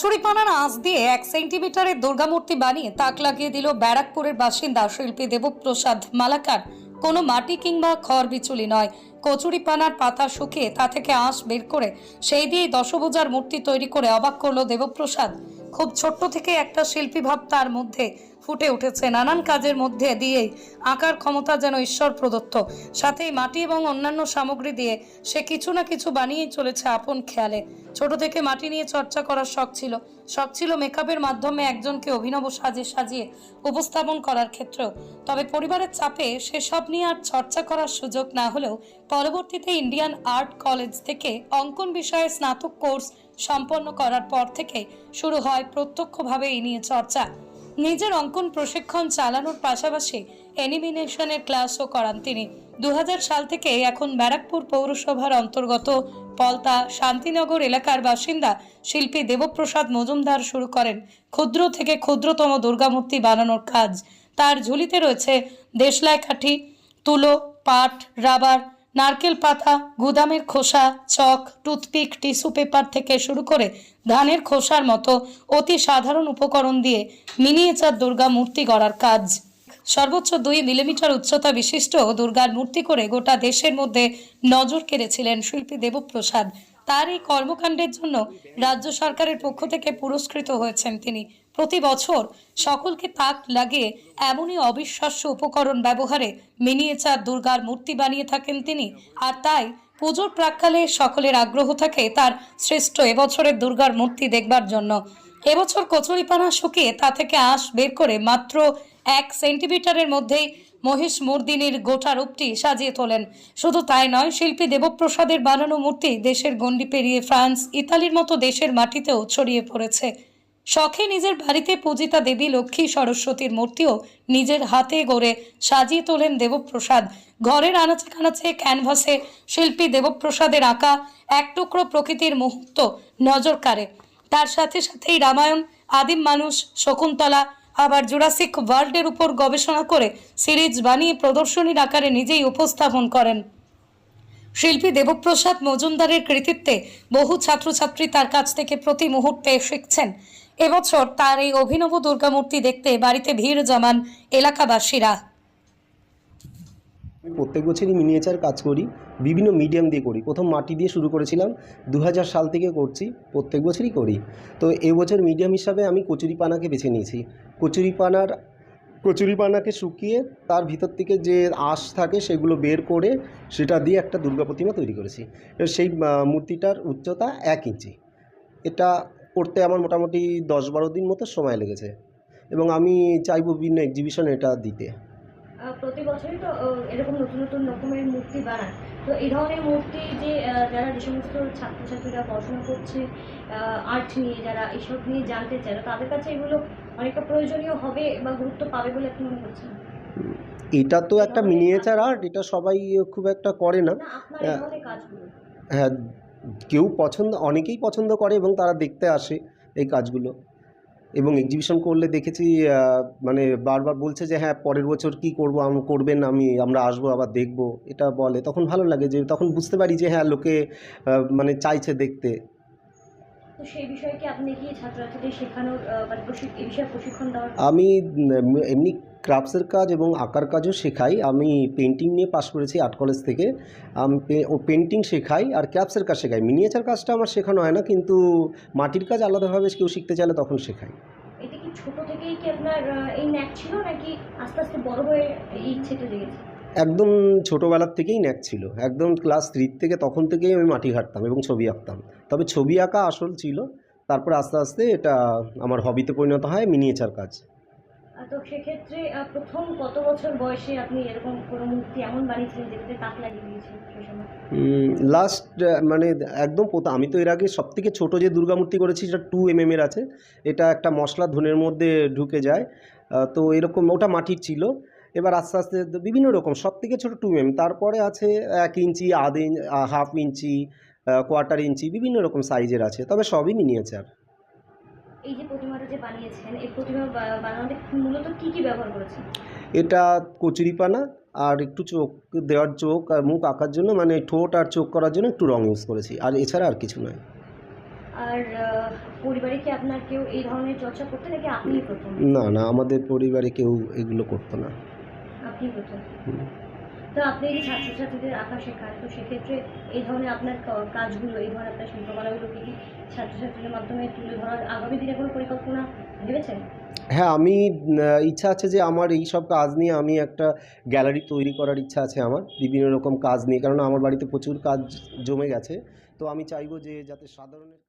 কচুরিপানার আঁচ দিয়ে এক সেন্টিমিটারের দুর্গামূর্তি বানিয়ে তাক লাগিয়ে দিল ব্যারাকপুরের বাসিন্দা শিল্পী দেবপ্রসাদ মালাকার। কোনো মাটি কিংবা খড় বিচুলি নয়। কচুরিপানার পাতা শুকিয়ে তা থেকে আঁশ বের করে সেই দিয়ে দশভূজার মূর্তি তৈরি করে অবাক করল দেবপ্রসাদ। খুব ছোট্ট থেকে একটা শিল্পী ভাব তার মধ্যে ফুটে উঠেছে। নানান কাজের মধ্যে দিয়েই আঁকার ক্ষমতা যেন ঈশ্বর প্রদত্ত। সাথেই মাটি এবং অন্যান্য সামগ্রী দিয়ে সে কিছু না কিছু বানিয়েই চলেছে আপন খেয়ালে। ছোট থেকে মাটি নিয়ে চর্চা করার শখ ছিল। শখ ছিল মেকআপের মাধ্যমে একজনকে অভিনব সাজে সাজিয়ে উপস্থাপন করার ক্ষেত্রেও। তবে পরিবারের চাপে সেসব নিয়ে আর চর্চা করার সুযোগ না হলেও পরবর্তীতে ইন্ডিয়ান আর্ট কলেজ থেকে অঙ্কন বিষয়ে স্নাতক কোর্স সম্পন্ন করার পর থেকে শুরু হয় প্রত্যক্ষভাবে এই নিয়ে চর্চা। নিজের অঙ্কন প্রশিক্ষণ চালানোর পাশাপাশি অ্যানিমিনেশনের ক্লাসও করান তিনি। দু সাল থেকে এখন ব্যারাকপুর পৌরসভার অন্তর্গত পলতা শান্তিনগর এলাকার বাসিন্দা শিল্পী দেবপ্রসাদ মজুমদার শুরু করেন ক্ষুদ্র থেকে ক্ষুদ্রতম দুর্গামূর্তি বানানোর কাজ। তার ঝুলিতে রয়েছে দেশলাই কাঠি, তুলো, পাট, রাবার নারকেল পাতা, গুদামের খোসা, চক, টুথপিক, টিস্যু পেপার থেকে শুরু করে ধানের খোসার মতো অতি সাধারণ উপকরণ দিয়ে মিনিয়েচার দুর্গা মূর্তি গড়ার কাজ। সর্বোচ্চ দুই মিলিমিটার উচ্চতা বিশিষ্ট দুর্গার মূর্তি করে গোটা দেশের মধ্যে নজর কেড়েছিলেন শিল্পী দেবপ্রসাদ। তার এই কর্মকাণ্ডের জন্য রাজ্য সরকারের পক্ষ থেকে পুরস্কৃত হয়েছেন তিনি। প্রতি বছর সকলকে তাক লাগে এমনই অবিশ্বাস্য উপকরণ ব্যবহারে মিনিয়েচার দুর্গার মূর্তি বানিয়ে থাকেন তিনি। আর তাই পুজোর প্রাককালে সকলের আগ্রহ থাকে তার শ্রেষ্ঠ এবছরের দুর্গার মূর্তি দেখবার জন্য। এবছর কচুরিপানা শুকিয়ে তা থেকে আঁশ বের করে মাত্র এক সেন্টিমিটারের মধ্যেই মহিষ মর্দিনীর গোটা রূপটি সাজিয়ে তোলেন। শুধু তাই নয়, শিল্পী দেবপ্রসাদের বানানো মূর্তি দেশের গণ্ডি পেরিয়ে ফ্রান্স, ইতালির মতো দেশের মাটিতেও ছড়িয়ে পড়েছে। শখে নিজের বাড়িতে পূজিতা দেবী, লক্ষ্মী সরস্বতীর মূর্তিও নিজের হাতে গড়ে সাজিয়ে তোলেন দেবপ্রসাদ। ঘরের আনাচে কানাচে ক্যানভাসে শিল্পী দেবপ্রসাদের আঁকা এক টুকরো প্রকৃতির মুহূর্ত নজর কাড়ে। তার সাথে সাথেই রামায়ণ, আদিম মানুষ, শকুন্তলা, আবার জুরাসিক ওয়ার্ল্ডের উপর গবেষণা করে সিরিজ বানিয়ে প্রদর্শনীর আকারে নিজেই উপস্থাপন করেন। শিল্পী দেবপ্রসাদ মজুমদারের কৃতিত্বে বহু ছাত্রছাত্রী তার কাছ থেকে প্রতি মুহূর্তে শিখছেন। এবছর তার এই অভিনব দুর্গামূর্তি দেখতে বাড়িতে ভিড় জমান এলাকাবাসীরা। প্রত্যেক বছরই মিনিয়েচার কাজ করি, বিভিন্ন মিডিয়াম দিয়ে করি। প্রথম মাটি দিয়ে শুরু করেছিলাম দু হাজার সাল থেকে করছি, প্রত্যেক বছরই করি। তো এবছর মিডিয়াম হিসাবে আমি কচুরিপানাকে বেছে নিয়েছি। কচুরিপানার কচুরিপানাকে শুকিয়ে তার ভিতর থেকে যে আঁশ থাকে সেগুলো বের করে সেটা দিয়ে একটা দুর্গা প্রতিমা তৈরি করেছি। সেই মূর্তিটার উচ্চতা এক ইঞ্চি। এটা করতে আমার মোটামুটি দশ বারো দিন মতো সময় লেগেছে। এবং আমি চাইব বিভিন্ন এক্সিবিশনে এটা দিতে। প্রতি বছরই তো এরকম নতুন নতুন রকমের মূর্তি বানান তো এই ধরনের মূর্তি যে যারা যে সমস্ত ছাত্রছাত্রীরা পড়াশোনা করছে আর্ট নিয়ে যারা এসব নিয়ে জানতে চায় তাদের কাছে এগুলো অনেকটা প্রয়োজনীয় হবে বা গুরুত্ব পাবে বলে আপনি মনে করছেন? এটা তো একটা মিনিয়েচার আর্ট এটা সবাই খুব একটা করে না। হ্যাঁ কেউ পছন্দ অনেকেই পছন্দ করে এবং তারা দেখতে আসে এই কাজগুলো। এবং এক্সিবিশন করলে দেখেছি মানে বারবার বলছে যে হ্যাঁ পরের বছর কি করব, আমি, করবেন, আমি, আমরা আসব, আবার দেখব। এটা বলে। তখন ভালো লাগে যে, তখন বুঝতে পারি যে হ্যাঁ লোকে মানে চাইছে দেখতে। তো সেই বিষয়ে কি আপনি কি ছাত্রছাত্রীদের শেখানোর মানে প্রশিক- এই বিষয়ে প্রশিক্ষণ দেওয়ার আমি এমনি ক্রাফটসের কাজ এবং আঁকার কাজও শেখাই। আমি পেন্টিং নিয়ে পাশ করেছি আর্ট কলেজ থেকে। আমি ও পেন্টিং শেখাই আর ক্রাফটসের কাজ শেখাই। মিনিয়েচার কাজটা আমার শেখানো হয় না কিন্তু মাটির কাজ আলাদাভাবে কেউ শিখতে চাইলে তখন শেখাই। এটা কি ছোট থেকেই কি আপনার এই ন্যাক ছিল নাকি আস্তে আস্তে বড় হয়ে এই ইচ্ছেটা জেগেছে একদম ছোটোবেলার থেকেই ন্যাক ছিল। একদম ক্লাস থ্রির থেকে তখন থেকেই আমি মাটি ঘাটতাম এবং ছবি আঁকতাম। তবে ছবি আঁকা আসল ছিল। তারপর আস্তে আস্তে এটা আমার হবিতে পরিণত হয় মিনিয়েচার কাজ। তো সেক্ষেত্রে প্রথম কত বছর বয়সে আপনি এরকম কোনো মূর্তি এমন বানিয়েছিলেন যেটাতে তাক লাগিয়ে দিয়েছিলেন সেই সময়? লাস্ট মানে একদম আমি তো এর আগে সব থেকে ছোটো যে দুর্গা মূর্তি করেছি সেটা টু এম এর আছে। এটা একটা মশলা ধনের মধ্যে ঢুকে যায়। তো এরকম ওটা মাটির ছিল। এবার আস্তে আস্তে বিভিন্ন রকম সব থেকে ছোটো টু এম তারপরে আছে এক ইঞ্চি আধ inch half inch quarter inch বিভিন্ন রকম সাইজের আছে তবে সবই মিনিয়েচার এই যে প্রতিমাটা যে বানিয়েছেন এই প্রতিমা বানানোতে মূলত কি কি ব্যবহার করেছেন? এটা কচুরিপানা আর একটু চোখ দেওয়ার চোখ আর মুখ আঁকার জন্য মানে ঠোঁট আর চোখ করার জন্য একটু রং ইউজ করেছি আর এছাড়া আর কিছু নয়। আর পরিবারে কি আপনার কেউ এই ধরনের চর্চা করতে নাকি আপনি প্রথম? না না আমাদের পরিবারে কেউ এগুলো করতো না। আপনি প্রথম তো আপনি এই ছাত্রছাত্রীদের আঁকা শেখান, তো সেক্ষেত্রে এই ধরনের আপনার কাজগুলো, এই ধরনের আপনার শিল্পকলাগুলোকে কি ছাত্রছাত্রীদের মাধ্যমে তুলে ধরার আগামী দিনে কোনো পরিকল্পনা ভেবেছেন? হ্যাঁ আমি ইচ্ছা আছে যে আমার এই সব কাজ নিয়ে আমি একটা গ্যালারি তৈরি করার ইচ্ছা আছে আমার, বিভিন্ন রকম কাজ নিয়ে কারণ আমার বাড়িতে প্রচুর কাজ জমে গেছে। তো আমি চাইব যে যাতে সাধারণের